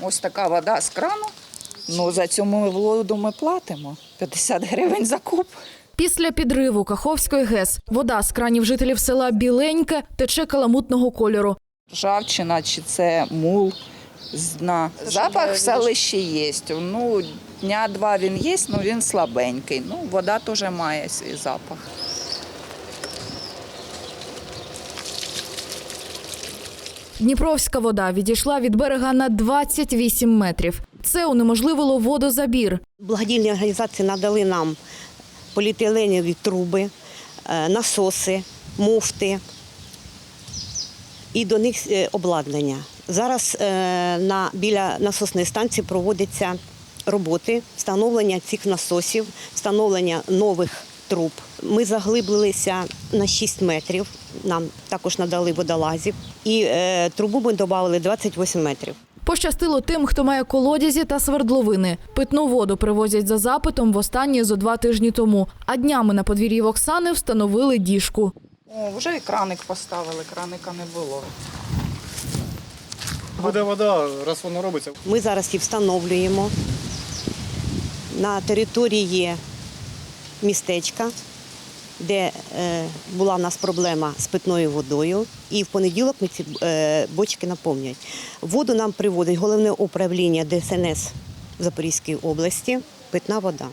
Ось така вода з крану. Ну, за цю воду ми платимо. 50 гривень за куб. Після підриву Каховської ГЕС вода з кранів жителів села Біленьке тече каламутного кольору. Ржавчина чи це мул з дна. Запах в селищі є. Ну, дня два він є, але він слабенький. Ну, вода теж має свій запах. Дніпровська вода відійшла від берега на 28 метрів. Це унеможливило водозабір. Благодійні організації надали нам поліетиленові труби, е, насоси, муфти і до них е, обладнання. Зараз е, на, біля насосної станції проводяться роботи, встановлення цих насосів, встановлення нових труб. Ми заглиблилися на 6 метрів, нам також надали водолазів, і е, трубу ми додали 28 метрів. Пощастило тим, хто має колодязі та свердловини. Питну воду привозять за запитом востаннє зо два тижні тому. А днями на подвір'ї в Оксани встановили діжку. О, вже і краник поставили, краника не було. Буде вода, раз воно робиться. Ми зараз її встановлюємо на території містечка, де е, була в нас проблема з питною водою. І в понеділок ми ці е, бочки наповнюють. Воду нам приводить головне управління ДСНС Запорізької області, питна вода.